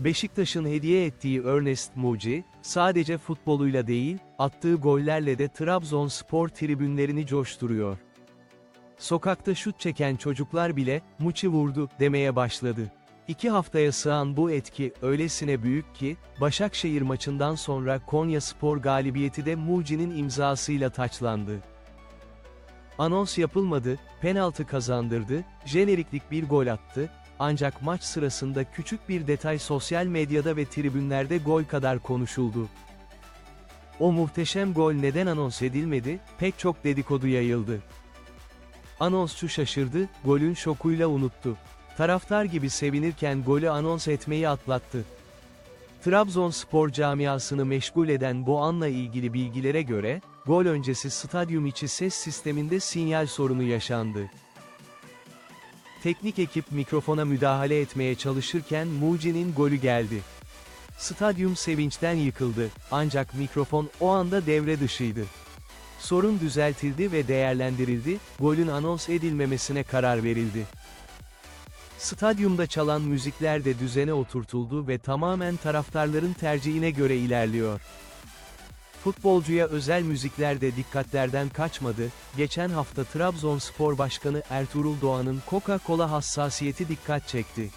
Beşiktaş'ın hediye ettiği Ernest Muci, sadece futboluyla değil, attığı gollerle de Trabzonspor tribünlerini coşturuyor. Sokakta şut çeken çocuklar bile, Muçi vurdu, demeye başladı. İki haftaya sığan bu etki, öylesine büyük ki, Başakşehir maçından sonra Konya Spor galibiyeti de Muci'nin imzasıyla taçlandı. Anons yapılmadı, penaltı kazandırdı, jeneriklik bir gol attı, ancak maç sırasında küçük bir detay sosyal medyada ve tribünlerde gol kadar konuşuldu. O muhteşem gol neden anons edilmedi, pek çok dedikodu yayıldı. Anonsçu şaşırdı, golün şokuyla unuttu. Taraftar gibi sevinirken golü anons etmeyi atlattı. Trabzonspor camiasını meşgul eden bu anla ilgili bilgilere göre, gol öncesi stadyum içi ses sisteminde sinyal sorunu yaşandı. Teknik ekip mikrofona müdahale etmeye çalışırken Muci'nin golü geldi. Stadyum sevinçten yıkıldı, ancak mikrofon o anda devre dışıydı. Sorun düzeltildi ve değerlendirildi, golün anons edilmemesine karar verildi. Stadyumda çalan müzikler de düzene oturtuldu ve tamamen taraftarların tercihine göre ilerliyor. Futbolcuya özel müzikler de dikkatlerden kaçmadı, geçen hafta Trabzonspor Başkanı Ertuğrul Doğan'ın Coca-Cola hassasiyeti dikkat çekti.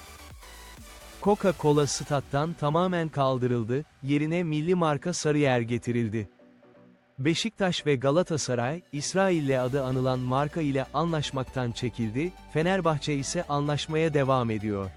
Coca-Cola stat'tan tamamen kaldırıldı, yerine milli marka Sarıyer getirildi. Beşiktaş ve Galatasaray, İsrail'le adı anılan marka ile anlaşmaktan çekildi, Fenerbahçe ise anlaşmaya devam ediyor.